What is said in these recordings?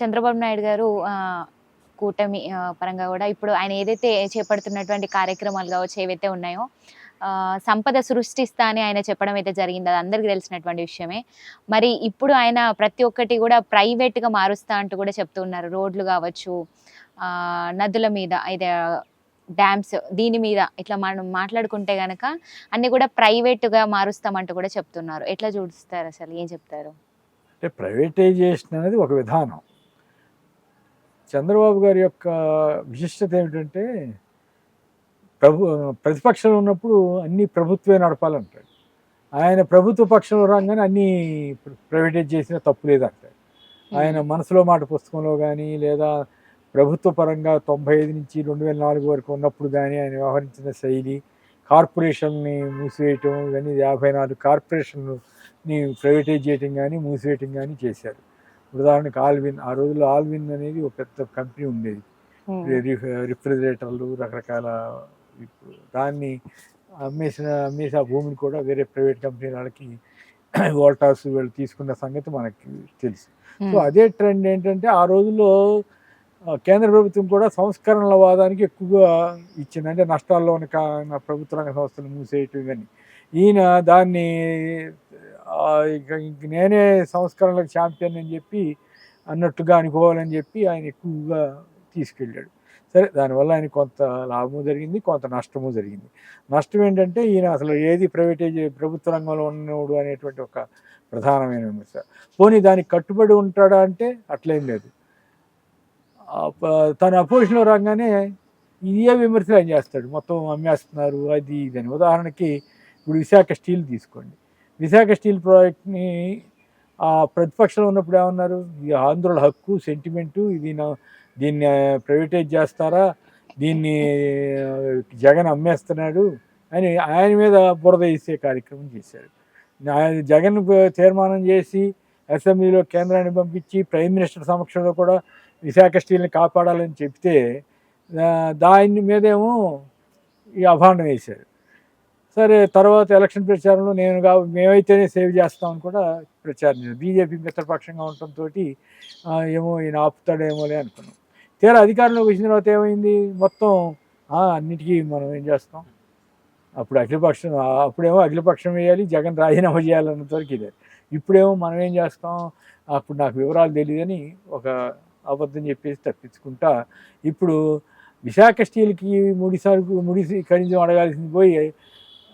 చంద్రబాబు నాయుడు గారు కూటమి పరంగా కూడా ఇప్పుడు ఆయన ఏదైతే చేపడుతున్నటువంటి కార్యక్రమాలు కావచ్చు ఏవైతే ఉన్నాయో సంపద సృష్టిస్తా అని ఆయన చెప్పడం అయితే జరిగింది. అది అందరికీ తెలిసినటువంటి విషయమే. మరి ఇప్పుడు ఆయన ప్రతి ఒక్కటి కూడా ప్రైవేట్గా మారుస్తా అంటూ కూడా చెప్తున్నారు రోడ్లు కావచ్చు నదుల మీద అయితే డ్యామ్స్ దీని మీద ఇట్లా మనం మాట్లాడుకుంటే కనుక అన్నీ కూడా ప్రైవేట్గా మారుస్తామంటూ కూడా చెప్తున్నారు. ఎట్లా చూస్తారు అసలు? ఏం చెప్తారు? అంటే ప్రైవేటైజేషన్ అనేది ఒక విధానం. చంద్రబాబు గారి యొక్క విశిష్టత ఏమిటంటే ప్రభు ప్రతిపక్షంలో ఉన్నప్పుడు అన్ని ప్రభుత్వమే నడపాలంటాడు. ఆయన ప్రభుత్వ పక్షంలో రాగానే అన్నీ ప్రైవేటైజ్ చేసిన తప్పు లేదంటాడు. ఆయన మనసులో మాట పుస్తకంలో కానీ లేదా ప్రభుత్వ పరంగా తొంభై ఐదు నుంచి రెండు వేల నాలుగు వరకు ఉన్నప్పుడు కానీ ఆయన వ్యవహరించిన శైలి కార్పొరేషన్ని మూసివేయటం ఇవన్నీ యాభై నాలుగు కార్పొరేషన్ని ప్రైవేటైజ్ చేయటం కానీ మూసివేయటం కానీ చేశారు. ఉదాహరణకు ఆల్విన్ ఆ రోజుల్లో ఆల్విన్ అనేది ఒక పెద్ద కంపెనీ ఉండేది. రిఫ్- రిఫ్రిజిరేటర్లు రకరకాల దాన్ని అమ్మేసిన అమ్మేసి ఆ భూమిని కూడా వేరే ప్రైవేట్ కంపెనీ వాళ్ళకి వోల్టాస్ వీళ్ళు తీసుకున్న సంగతి మనకి తెలుసు సో ఉమ్. అదే ట్రెండ్ ఏంటంటే ఆ రోజుల్లో కేంద్ర ప్రభుత్వం కూడా సంస్కరణల వాదానికి ఎక్కువగా ఇచ్చింది అంటే నష్టాల్లో ఉన్న ప్రభుత్వ రంగ సంస్థలు మూసేయటం ఇవన్నీ ఈయన దాన్ని నేనే సంస్కరణలకు ఛాంపియన్ అని చెప్పి అన్నట్టుగా అనుకోవాలని చెప్పి ఆయన ఎక్కువగా తీసుకెళ్ళాడు. సరే దానివల్ల ఆయన కొంత లాభము జరిగింది కొంత నష్టము జరిగింది. నష్టం ఏంటంటే ఈయన అసలు ఏది ప్రైవేటైజ్ ప్రభుత్వ రంగంలో ఉన్నోడు అనేటువంటి ఒక ప్రధానమైన విమర్శ. పోనీ దానికి కట్టుబడి ఉంటాడా అంటే అట్లేం లేదు. తన అపోజిషన్లో రాగానే ఇదే విమర్శలు ఆయన చేస్తాడు. మొత్తం అమ్మేస్తున్నారు అది ఇది అని. ఉదాహరణకి ఇప్పుడు విశాఖ స్టీల్ తీసుకోండి. విశాఖ స్టీల్ ప్రాజెక్ట్ని ఆ ప్రతిపక్షంలో ఉన్నప్పుడు ఏమన్నారు? ఇది ఆంధ్రుల హక్కు సెంటిమెంటు ఇది నా దీన్ని ప్రైవేటైజ్ చేస్తారా? దీన్ని జగన్ అమ్మేస్తున్నాడు అని ఆయన మీద బురద వేసే కార్యక్రమం చేశారు. ఆయన జగన్ తీర్మానం చేసి అసెంబ్లీలో కేంద్రాన్ని పంపించి ప్రైమ్ మినిస్టర్ సమక్షంలో కూడా విశాఖ స్టీల్ని కాపాడాలని చెప్తే దాని మీదేమో ఈ అభాండం వేశారు. సరే తర్వాత ఎలక్షన్ ప్రచారంలో నేను కా మేమైతేనే సేవ్ చేస్తామని కూడా ప్రచారం చేశాను బీజేపీ మిత్రపక్షంగా ఉండటంతో ఏమో ఈయన ఆపుతాడేమోలే అనుకున్నాం. తీరా అధికారంలోకి వచ్చిన తర్వాత ఏమైంది? మొత్తం అన్నిటికీ మనం ఏం చేస్తాం? అప్పుడు అఖిలపక్షం అప్పుడేమో అఖిలపక్షం వేయాలి జగన్ రాజీనామా చేయాలన్నంతవరకు ఇదే. ఇప్పుడేమో మనం ఏం చేస్తాం? అప్పుడు నాకు వివరాలు తెలియదని ఒక అబద్ధం చెప్పేసి తప్పించుకుంటా ఇప్పుడు విశాఖ స్టీల్కి ముడి సరుకు ముడి ఖనిజం అడగాల్సింది పోయి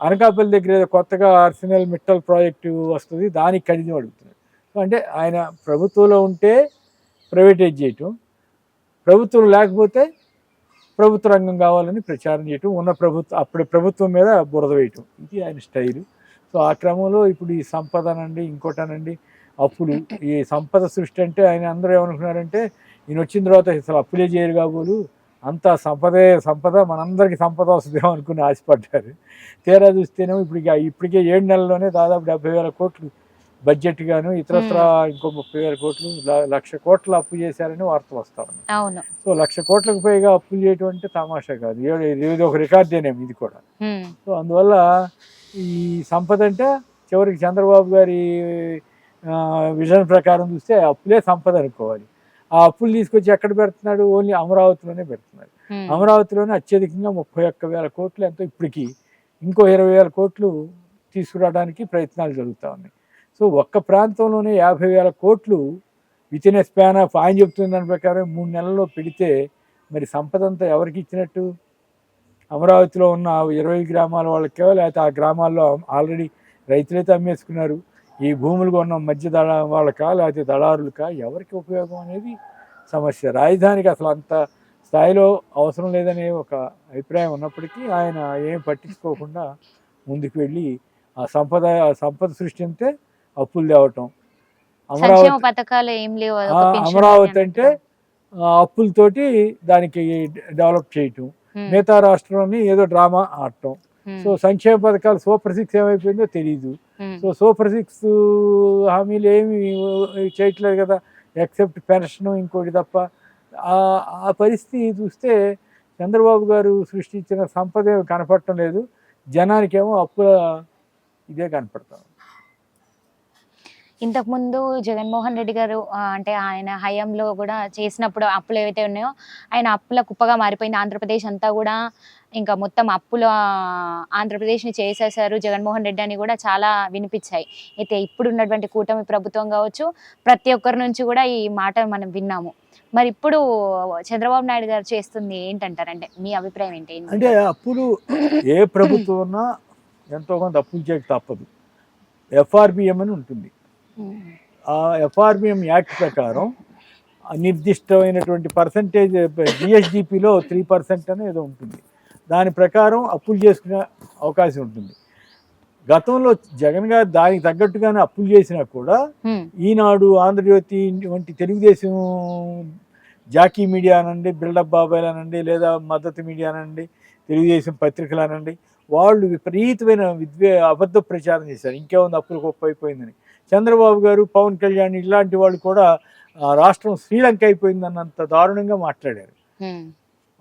అనకాపల్లి దగ్గర ఏదో కొత్తగా ఆర్సినల్ మిట్టల్ ప్రాజెక్టు వస్తుంది దానికి ఖనిజం అడుగుతున్నాడు. అంటే ఆయన ప్రభుత్వంలో ఉంటే ప్రైవేటైజ్ చేయటం ప్రభుత్వం లేకపోతే ప్రభుత్వ రంగం కావాలని ప్రచారం చేయటం ఉన్న ప్రభుత్వం అప్పుడు ప్రభుత్వం మీద బురద వేయటం. ఇది ఆయన స్టైలు. సో ఆ క్రమంలో ఇప్పుడు ఈ సంపదనండి ఇంకోటనండి అప్పులు. ఈ సంపద సృష్టి అంటే ఆయన అందరూ ఏమనుకున్నారంటే ఈయన వచ్చిన తర్వాత అసలు అప్పులే చేయరు కాబోలు. అంతా సంపదే సంపద మనందరికీ సంపద వస్తుందేమో అనుకుని ఆశపడ్డారు. తీరా చూస్తేనేమో ఇప్పుడు ఇక ఇప్పటికే ఏడు నెలల్లోనే దాదాపు డెబ్బై వేల కోట్లు బడ్జెట్ గాను ఇతరత్ర ఇంకో ముప్పై వేల కోట్లు లక్ష కోట్ల అప్పు చేశారని వార్తలు వస్తా ఉన్నాయి. సో లక్ష కోట్లకు పైగా అప్పులు చేయటం అంటే తమాషా కాదు. ఇది ఒక రికార్డేనేమో ఇది కూడా. సో అందువల్ల ఈ సంపద అంటే చివరికి చంద్రబాబు గారి విజన్ ప్రకారం చూస్తే అప్పులే సంపద అనుకోవాలి. ఆ అప్పులు తీసుకొచ్చి ఎక్కడ పెడుతున్నాడు? ఓన్లీ అమరావతిలోనే పెడుతున్నాడు. అమరావతిలోనే అత్యధికంగా ముప్పై ఒక్క వేల కోట్లు ఎంతో ఇప్పటికి ఇంకో ఇరవై వేల కోట్లు తీసుకురావడానికి ప్రయత్నాలు జరుగుతూ ఉన్నాయి. సో ఒక్క ప్రాంతంలోనే యాభై వేల కోట్లు with in a span of ఆయన చెప్తున్న దాని ప్రకారం మూడు నెలల్లో పెడితే మరి సంపద అంతా ఎవరికి ఇచ్చినట్టు? అమరావతిలో ఉన్న ఇరవై గ్రామాల వాళ్ళకే లేకపోతే ఆ గ్రామాల్లో ఆల్రెడీ రైతులైతే అమ్మేసుకున్నారు ఈ భూములు కొన్న మధ్య దళ వాళ్ళకా లేకపోతే దళారులకా ఎవరికి ఉపయోగం అనేది సమస్య రాజధానికి అసలు అంత స్థాయిలో అవసరం లేదనే ఒక అభిప్రాయం ఉన్నప్పటికీ ఆయన ఏం పట్టించుకోకుండా ముందుకు వెళ్ళి ఆ సంపద ఆ సంపద సృష్టింటే అప్పులు తేవటం అమరావతి అమరావతి అంటే అప్పులతోటి దానికి డెవలప్ చేయటం. మిగతా రాష్ట్రంలోని ఏదో డ్రామా ఆడటం. సో సంక్షేమ పథకాలు సూపర్ సిక్స్ ఏమైపోయిందో తెలియదు. సో సూపర్ సిక్స్ హామీలు ఏమి చేయట్లేదు కదా. ఎక్సెప్ట్ పెన్షన్ ఇంకోటి తప్ప. ఆ- ఆ పరిస్థితి చూస్తే చంద్రబాబు గారు సృష్టించిన సంపద ఏమీ కనపడటం లేదు. జనానికేమో అప్పుల ఇదే కనపడతాం. ఇంతకుముందు జగన్మోహన్ రెడ్డి గారు అంటే ఆయన హయాంలో కూడా చేసినప్పుడు అప్పులు ఏవైతే ఉన్నాయో ఆయన అప్పుల కుప్పగా మారిపోయింది. ఆంధ్రప్రదేశ్ అంతా కూడా ఇంకా మొత్తం అప్పుల ఆంధ్రప్రదేశ్ని చేసేసారు జగన్మోహన్ రెడ్డి అని కూడా చాలా వినిపించాయి. అయితే ఇప్పుడు ఉన్నటువంటి కూటమి ప్రభుత్వం కావచ్చు ప్రతి ఒక్కరి నుంచి కూడా ఈ మాట మనం విన్నాము. మరి ఇప్పుడు చంద్రబాబు నాయుడు గారు చేస్తుంది ఏంటంటారంటే మీ అభిప్రాయం ఏంటి? అంటే అప్పులు ఏ ప్రభుత్వం ఉన్నా ఎంతో కొంత అప్పులు చేయక తప్పదు. ఎఫ్ఆర్బిఎం అని ఉంటుంది. ఆ ఎఫ్ఆర్బిఎం యాక్ట్ ప్రకారం నిర్దిష్టమైనటువంటి పర్సంటేజ్ జిఎస్డిపిలో త్రీ పర్సెంట్ అని ఏదో ఉంటుంది. దాని ప్రకారం అప్పులు చేసుకునే అవకాశం ఉంటుంది. గతంలో జగన్ గారు దానికి తగ్గట్టుగానే అప్పులు చేసినా కూడా ఈనాడు ఆంధ్రజ్యోతి వంటి తెలుగుదేశం జాకీ మీడియా అనండి బిల్డప్ బాబాయ్ అనండి లేదా మద్దతు మీడియా అనండి తెలుగుదేశం పత్రికలు అనండి వాళ్ళు విపరీతమైన విద్వే అబద్ధ ప్రచారం చేశారు. ఇంకేముంది అప్పులు గొప్ప అయిపోయిందని. చంద్రబాబు గారు పవన్ కళ్యాణ్ ఇలాంటి వాళ్ళు కూడా ఆ, రాష్ట్రం శ్రీలంక అయిపోయిందన్నంత దారుణంగా మాట్లాడారు.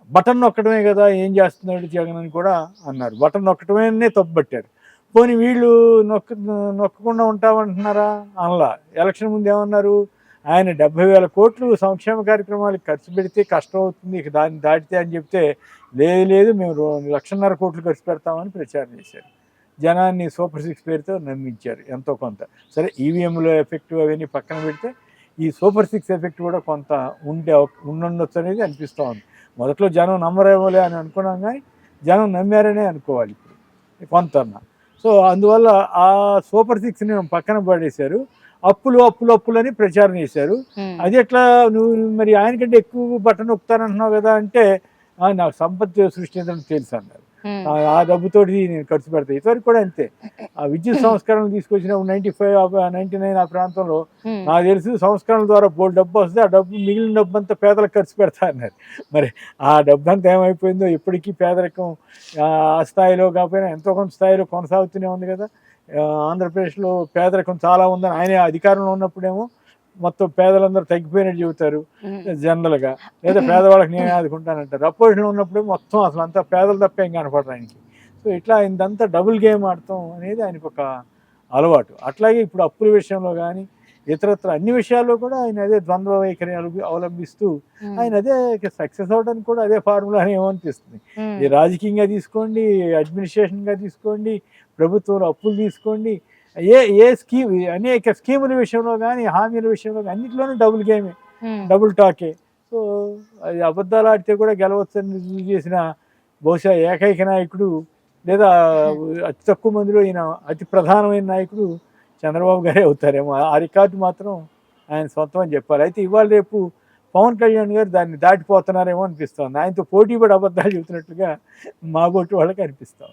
బటన్ నొక్కడమే కదా ఏం చేస్తున్నాడు జగన్ అని కూడా అన్నారు. బటన్ నొక్కడమే తప్పుపట్టారు పోనీ వీళ్ళు నొక్క నొక్కకుండా ఉంటామంటున్నారా? అనలా. ఎలక్షన్ ముందు ఏమన్నారు? ఆయన డెబ్బై వేల కోట్లు సంక్షేమ కార్యక్రమాలకు ఖర్చు పెడితే కష్టం అవుతుంది ఇక దాన్ని దాటితే అని చెప్తే లేదు లేదు మేము లక్షన్నర కోట్లు ఖర్చు పెడతామని ప్రచారం చేశారు. జనాన్ని సూపర్ సిక్స్ పేరుతో నమ్మించారు ఎంతో కొంత. సరే ఈవీఎంలో ఎఫెక్ట్ అవన్నీ పక్కన పెడితే ఈ సూపర్ సిక్స్ ఎఫెక్ట్ కూడా కొంత ఉండే ఉండుండొచ్చు అనేది అనిపిస్తూ ఉంది. మొదట్లో జనం నమ్మరేమోలే అని అనుకున్నాం కానీ జనం నమ్మారనే అనుకోవాలి ఇప్పుడు కొంత సో అందువల్ల ఆ సూపర్ సిక్స్ని పక్కన పడేశారు. అప్పులు అప్పులు అప్పులు అని ప్రచారం చేశారు. అది ఎట్లా నువ్వు మరి ఆయనకంటే ఎక్కువ బట్టన్ నొక్కుతానంటున్నావు కదా అంటే "ఆ, నాకు సంపత్తి సృష్టించడం తెలుసు అన్నారు ఆ- డబ్బుతోటి నేను ఖర్చు పెడతాను ఇదివరకు కూడా అంతే. ఆ విద్యుత్ సంస్కరణలు తీసుకొచ్చినప్పుడు నైంటీ ఫైవ్ నైంటీ నైన్ ఆ ప్రాంతంలో నాకు తెలిసి సంస్కరణల ద్వారా బోర్డు డబ్బు వస్తే ఆ డబ్బు మిగిలిన డబ్బు అంతా పేదలకు ఖర్చు పెడతా అన్నారు. మరి ఆ డబ్బు అంతా ఏమైపోయిందో ఇప్పటికీ పేదరికం ఆ స్థాయిలో కాకపోయినా ఎంతో కొంత స్థాయిలో కొనసాగుతూనే ఉంది కదా. ఆంధ్రప్రదేశ్లో పేదరికం చాలా ఉందని ఆయనే అధికారంలో ఉన్నప్పుడేమో మొత్తం పేదలందరూ తగ్గిపోయినట్టు చెబుతారు ఉమ్, జనరల్గా. లేదా పేదవాళ్ళకి నేనే ఆదుకుంటానంటారు అపోజిషన్ ఉన్నప్పుడే మొత్తం అసలు అంతా పేదలు తప్ప ఏం కనపడరు ఆయనకి. సో ఇట్లా ఇదంతా డబుల్ గేమ్ ఆడటం అనేది ఆయనకు ఒక అలవాటు. అట్లాగే ఇప్పుడు అప్పుల విషయంలో కానీ ఇతరత్ర అన్ని విషయాల్లో కూడా ఆయన అదే ద్వంద్వ వైఖరి అలవి- అవలంబిస్తూ ఆయన అదే సక్సెస్ అవడానికి కూడా అదే ఫార్ములా అని ఏమనిపిస్తుంది ఈ రాజకీయంగా తీసుకోండి అడ్మినిస్ట్రేషన్గా తీసుకోండి ప్రభుత్వంలో అప్పులు తీసుకోండి ఏ ఏ స్కీమ్ అనేక స్కీముల విషయంలో కానీ హామీల విషయంలో కానీ అన్నింటిలోనూ డబుల్ గేమే. డబుల్ టాకే. సో అది అబద్ధాలు ఆడితే కూడా గెలవచ్చని రుజువు చేసిన బహుశా ఏకైక నాయకుడు లేదా అతి తక్కువ మందిలో ఈయన అతి ప్రధానమైన నాయకుడు చంద్రబాబు గారే అవుతారేమో. ఆ రికార్డు మాత్రం ఆయన సొంతం అని చెప్పాలి. అయితే ఇవాళ రేపు పవన్ కళ్యాణ్ గారు దాన్ని దాటిపోతున్నారేమో అనిపిస్తుంది. ఆయనతో పోటీ పడి అబద్ధాలు చెబుతున్నట్లుగా మా బొట్టు వాళ్ళకి అనిపిస్తుంది.